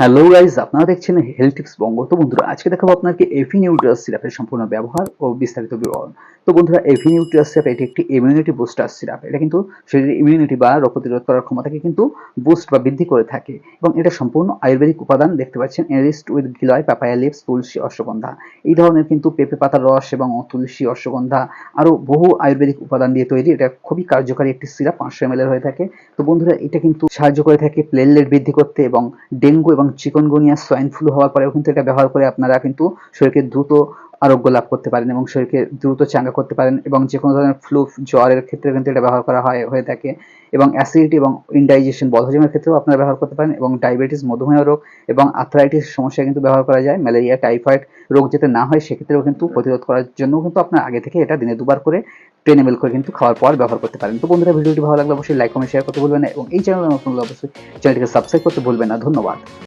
Hello guys আপনারা দেখছেন health tips বঙ্গ। তো বন্ধুরা, আজকে দেখাবো আপনাকে এফি নিউট্রিয়াস সিরাপের সম্পূর্ণ ব্যবহার ও বিস্তারিত বিবরণ। তো বন্ধুরা এফি নিউট্রিয়াস সিরাপ এটি একটি ইমিউনিটি বুস্টার সিরাপ এটা কিন্তু শরীরের ইমিউনিটি বা রোগ প্রতিরোধ করার ক্ষমতাকে কিন্তু বুস্ট বা বৃদ্ধি করে থাকে। এবং এটা সম্পূর্ণ আয়ুর্বেদিক উপাদান, দেখতে পাচ্ছেন এরিস্ট with giloy papaya leaves tulsi ashwagandha. এই ধরনের কিন্তু পেঁপে পাতার রস এবং তুলসী অশ্বগন্ধা আরও বহু আয়ুর্বেদিক উপাদান দিয়ে তৈরি। এটা খুবই কার্যকারী একটি সিরাপ পাঁচশো এম হয়ে থাকে। তো বন্ধুরা, এটা কিন্তু সাহায্য করে থাকে প্লেটলেট বৃদ্ধি করতে এবং ডেঙ্গু এবং চিকনগুনিয়া সোয়াইন ফ্লু হওয়ার পরেও কিন্তু এটা ব্যবহার করে আপনারা কিন্তু শরীরকে দ্রুত আরোগ্য লাভ করতে পারেন এবং শরীরকে দ্রুত চাঙ্গা করতে পারেন এবং যে কোনো ধরনের ফ্লু জ্বরের ক্ষেত্রে কিন্তু এটা ব্যবহার করা হয়, হয়ে থাকে এবং অ্যাসিডিটি এবং ইনডাইজেশন বদহজমের ক্ষেত্রেও আপনারা ব্যবহার করতে পারেন এবং ডায়াবেটিস মধুমেহ রোগ এবং আর্থ্রাইটিস সমস্যা কিন্তু ব্যবহার করা যায় ম্যালেরিয়া টাইফয়েড রোগ যাতে না হয় সেক্ষেত্রেও কিন্তু প্রতিরোধ করার জন্য কিন্তু আপনার আগে থেকে এটা দিনে দুবার করে টেন এম করে কিন্তু খাওয়ার পর ব্যবহার করতে পারেন। তো বন্ধুরা, ভিডিওটি ভালো লাগলে অবশ্যই লাইক কমেন্ট শেয়ার করতে ভুলবেন না এবং এই চ্যানেলে নতুন অবশ্যই চ্যানেলটিকে সাবস্ক্রাইব করতে ভুলবেন না। ধন্যবাদ।